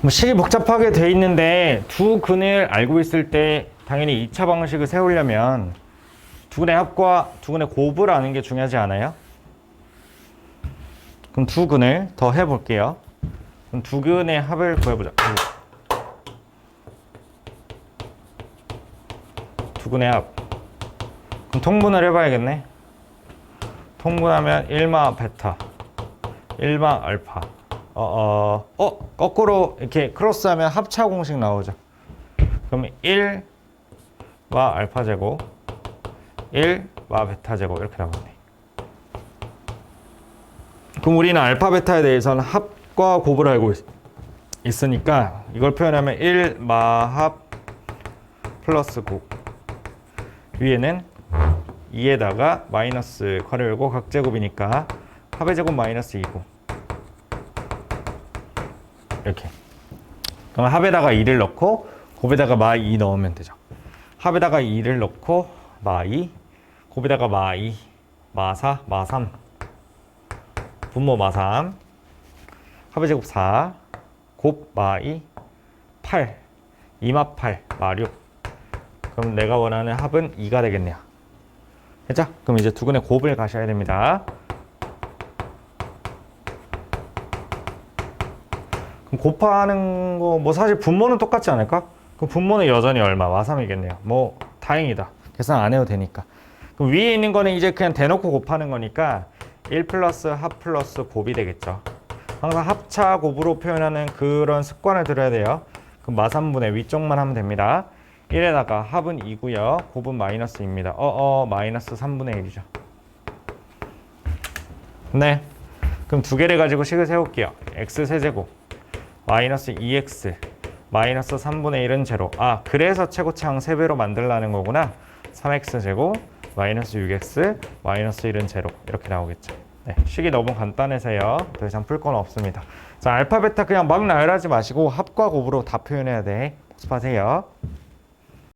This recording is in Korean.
뭐 식이 복잡하게 돼 있는데 두 근을 알고 있을 때 당연히 2차 방식을 세우려면 두 근의 합과 두 근의 곱을 아는 게 중요하지 않아요? 그럼 두 근을 더 해볼게요. 그럼 두 근의 합을 구해보자. 두 근의 합. 그럼 통분을 해봐야겠네. 통분하면 1마 베타, 1마 알파. 어, 어, 어, 거꾸로 이렇게 크로스하면 합차 공식 나오죠. 그럼 1마 알파 제곱, 1마 베타 제곱 이렇게 나오네. 그럼 우리는 알파 베타에 대해서는 합과 곱을 알고 있, 있으니까 이걸 표현하면 1마합 플러스 곱 위에는 2에다가 마이너스 괄호 열고 각제곱이니까 합의 제곱 마이너스 2고 이렇게 그럼 합에다가 2를 넣고 곱에다가 마2 넣으면 되죠 합에다가 2를 넣고 마 2, 곱에다가 마 2, 마 4, 마3 분모 마 3, 합의 제곱 4, 곱 마 2, 8, 2마 8, 마 6. 그럼 내가 원하는 합은 2가 되겠네요. 됐죠? 그럼 이제 두근의 곱을 가셔야 됩니다. 그럼 곱하는 거 뭐 사실 분모는 똑같지 않을까? 그럼 분모는 여전히 얼마? 마3이겠네요. 뭐 다행이다. 계산 안 해도 되니까. 그럼 위에 있는 거는 이제 그냥 대놓고 곱하는 거니까 1 플러스 합 플러스 곱이 되겠죠. 항상 합차 곱으로 표현하는 그런 습관을 들여야 돼요. 그럼 마3분의 위쪽만 하면 됩니다. 1에다가 합은 2고요. 곱은 마이너스 입니다. 어어 마이너스 3분의 1이죠. 네. 그럼 두 개를 가지고 식을 세울게요. x 세제곱 마이너스 2x 마이너스 3분의 1은 제로. 아 그래서 최고차항 3배로 만들라는 거구나. 3x 제곱 마이너스 6x 마이너스 1은 제로 이렇게 나오겠죠. 네, 식이 너무 간단해서요. 더 이상 풀 건 없습니다. 자 알파 베타 그냥 막 나열하지 마시고 합과 곱으로 다 표현해야 돼. 복습하세요.